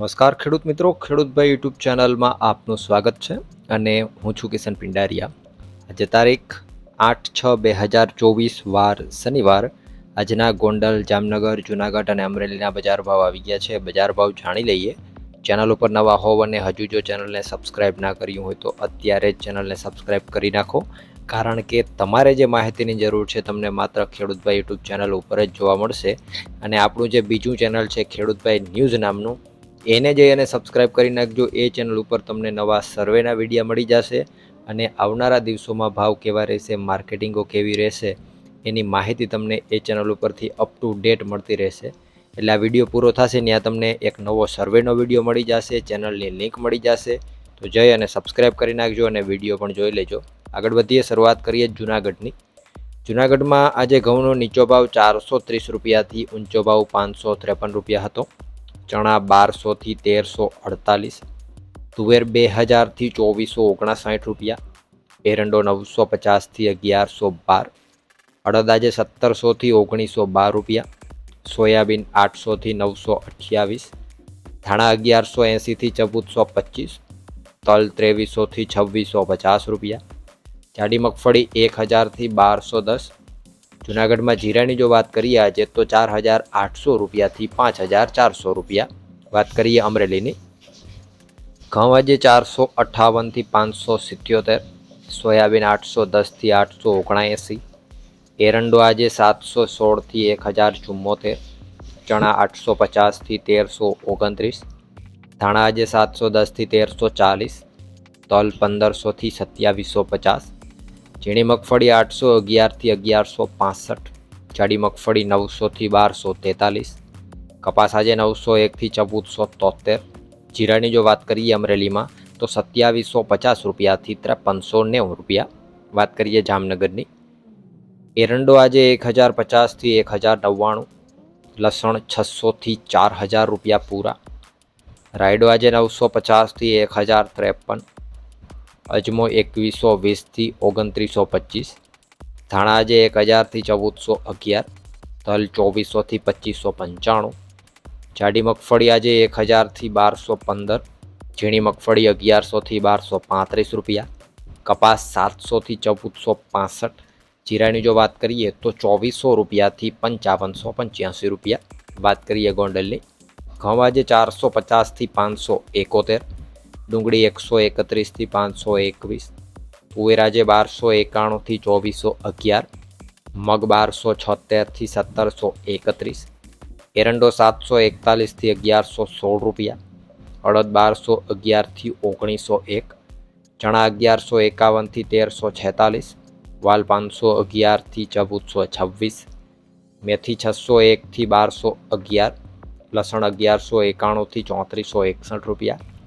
નમસ્કાર ખેડૂત મિત્રો ખેડૂતભાઈ યુટ્યુબ ચેનલમાં આપનું સ્વાગત છે અને હું છું કિશન પિંડારિયા. આજે તારીખ આઠ છ બે હજાર ચોવીસ વાર શનિવાર. આજના ગોંડલ, જામનગર, જુનાગઢ અને અમરેલીના બજાર ભાવ આવી ગયા છે. બજાર ભાવ જાણી લઈએ. ચેનલ ઉપર નવા હોવ અને હજુ જો ચેનલને સબસ્ક્રાઇબ ના કર્યું હોય તો અત્યારે જ ચેનલને સબસ્ક્રાઇબ કરી નાખો. કારણ કે તમારે જે માહિતીની જરૂર છે તમને માત્ર ખેડૂતભાઈ યુટ્યુબ ચેનલ ઉપર જ જોવા મળશે. અને આપણું જે બીજું ચેનલ છે ખેડૂતભાઈ ન્યૂઝ નામનું એને જઈ અને સબસ્ક્રાઇબ કરી નાખજો. એ ચેનલ ઉપર તમને નવા સર્વેના વીડિયો મળી જશે અને આવનારા દિવસોમાં ભાવ કેવા રહેશે માર્કેટિંગો કેવી રહેશે, એની માહિતી તમને એ ચેનલ ઉપરથી અપ ટુ ડેટ મળતી રહેશે. એટલે આ વીડિયો પૂરો થશે ત્યાં તમને એક નવો સર્વેનો વીડિયો મળી જશે ચેનલની લિંક મળી જશે. તો જઈ અને સબસ્ક્રાઇબ કરી નાખજો અને વીડિયો પણ જોઈ લેજો. આગળ વધીએ, શરૂઆત કરીએ જૂનાગઢની. જૂનાગઢમાં આજે ઘઉંનો નીચો ભાવ ચારસો ત્રીસ રૂપિયાથી ઊંચો ભાવ પાંચસો ત્રેપન રૂપિયા હતો. ચણા બારસોથી તેરસો અડતાલીસ, તુવેર બે હજારથી ચોવીસો ઓગણસાઠ રૂપિયા, એરંડો નવસો પચાસથી અગિયારસો બાર અડદ આજે સત્તરસોથી ઓગણીસો બાર રૂપિયા, સોયાબીન આઠસોથી નવસો અઠ્યાવીસ, ધાણા અગિયારસો એંસીથી ચૌદસો પચીસ, તલ ત્રેવીસોથી છવ્વીસો પચાસ રૂપિયા, જાડી મગફળી એક હજારથી બારસો દસ જુનાગઢમાં જીરાની જો વાત કરીએ આજે તો ચાર હજાર આઠસો રૂપિયાથી પાંચ હજાર ચારસો રૂપિયા. વાત કરીએ અમરેલીની. ઘઉં આજે ચારસો અઠ્ઠાવનથી પાંચસો સિત્યોતેર, સોયાબીન આઠસો દસથી આઠસો ઓગણએંસી, એરંડો આજે સાતસો સોળથી એક હજાર ચુમ્મોતેર, ચણા આઠસો પચાસથી તેરસો ઓગણત્રીસ, ધાણા આજે સાતસો દસથી તેરસો ચાલીસ, તલ પંદરસોથી સત્યાવીસો પચાસ ઝીણી મગફળી આઠસો અગિયારથી અગિયારસો પાસઠ, જાડી મગફળી નવસોથી બારસો તેતાલીસ, કપાસ આજે નવસો એકથી ચૌદસો તોતેર, જીરાની જો વાત કરીએ અમરેલીમાં, તો સત્યાવીસો પચાસ રૂપિયાથી ત્રેપનસો નેવું રૂપિયા. વાત કરીએ જામનગરની, એરંડો આજે એક હજાર પચાસથી એક હજાર નવ્વાણું, લસણ છસોથી ચાર હજાર રૂપિયા પૂરા, રાયડો આજે નવસો પચાસથી એક હજાર ત્રેપન અજમો એકવીસો વીસથી ઓગણત્રીસો પચીસ. ધાણા આજે એક હજારથી ચૌદસો અગિયાર. તલ ચોવીસોથી પચીસો પંચાણું. જાડી મગફળી આજે એક હજારથી બારસો પંદર. ઝીણી મગફળી અગિયારસોથી બારસો પાંત્રીસ રૂપિયા. કપાસ સાતસોથી ચૌદસો પાસઠ. જીરાની જો વાત કરીએ તો ચોવીસો રૂપિયાથી પંચાવનસો પંચ્યાસી રૂપિયા. વાત કરીએ ગોંડલની. ઘઉં આજે ચારસો પચાસથી પાંચસો એકોતેર. ડુંગળી એકસો એકત્રીસથી પાંચસો એકવીસ કુવેરાજે બારસો એકાણુંથી ચોવીસો અગિયાર, મગ બારસો છોતેરથી સત્તરસો એકત્રીસ, એરંડો સાતસો એકતાલીસથી અગિયારસો સોળ રૂપિયા, અડદ બારસો અગિયારથી ઓગણીસો એક, ચણા અગિયારસો એકાવનથી તેરસો છેતાલીસ, વાલ પાંચસો અગિયારથી ચૌદસો છવ્વીસ, મેથી છસો એકથી બારસો અગિયાર, લસણ અગિયારસો એકાણુંથી ચોત્રીસો એકસઠ રૂપિયા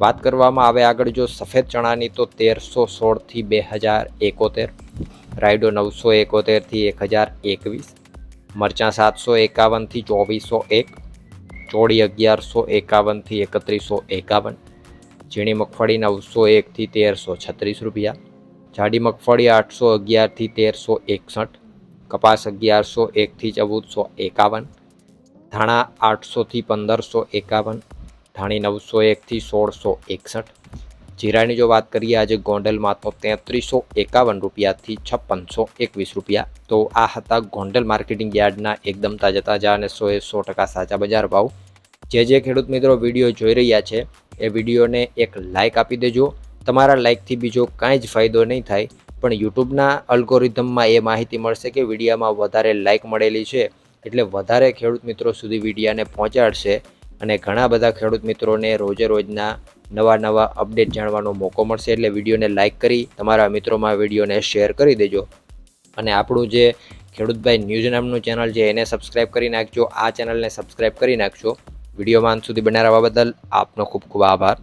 વાત કરવામાં આવે આગળ જો સફેદ ચણાની તો તેરસો સોળથી બે હજાર એકોતેર, રાયડો નવસો એકોતેરથી એક હજાર એકવીસ, મરચાં સાતસો એકાવનથી ચોવીસો એક, ચોળી અગિયારસો એકાવનથી એકત્રીસો એકાવન, ઝીણી મગફળી નવસો એકથી તેરસો છત્રીસ રૂપિયા, જાડી મગફળી આઠસો અગિયારથી તેરસો એકસઠ, કપાસ અગિયારસો એકથી ચૌદસો એકાવન, ધાણા આઠસોથી પંદરસો એકાવન ધાણી નવસો એકથી સોળસો એકસઠ. જીરાની જો વાત કરીએ આજે ગોંડલમાં તો તેત્રીસો એકાવન રૂપિયાથી છપ્પનસો એકવીસ રૂપિયા. તો આ હતા ગોંડલ માર્કેટિંગ યાર્ડના એકદમ તાજા તાજા અને સો એ સો ટકા સાચા બજાર ભાવ. જે જે ખેડૂત મિત્રો વીડિયો જોઈ રહ્યા છે, એ વિડીયોને એક લાઇક આપી દેજો. તમારા લાઇકથી બીજો કાંઈ જ ફાયદો નહીં થાય, પણ યુટ્યુબના અલ્ગોરિધમમાં એ માહિતી મળશે કે વિડીયામાં વધારે લાઇક મળેલી છે. એટલે વધારે ખેડૂત મિત્રો સુધી વિડીયાને પહોંચાડશે અને ઘણા બધા ખેડૂત મિત્રોને રોજે રોજના નવા નવા અપડેટ જાણવાનો મોકો મળશે એટલે વિડીયોને લાઇક કરી તમારા મિત્રોમાં વિડીયોને શેર કરી દેજો. અને આપણું જે ખેડૂતભાઈ ન્યૂઝ નામનું ચેનલ છે, એને સબસ્ક્રાઇબ કરી નાખજો. આ ચેનલને સબસ્ક્રાઇબ કરી નાખજો. વિડીયોમાં અંત સુધી બનાવવા બદલ આપનો ખૂબ ખૂબ આભાર.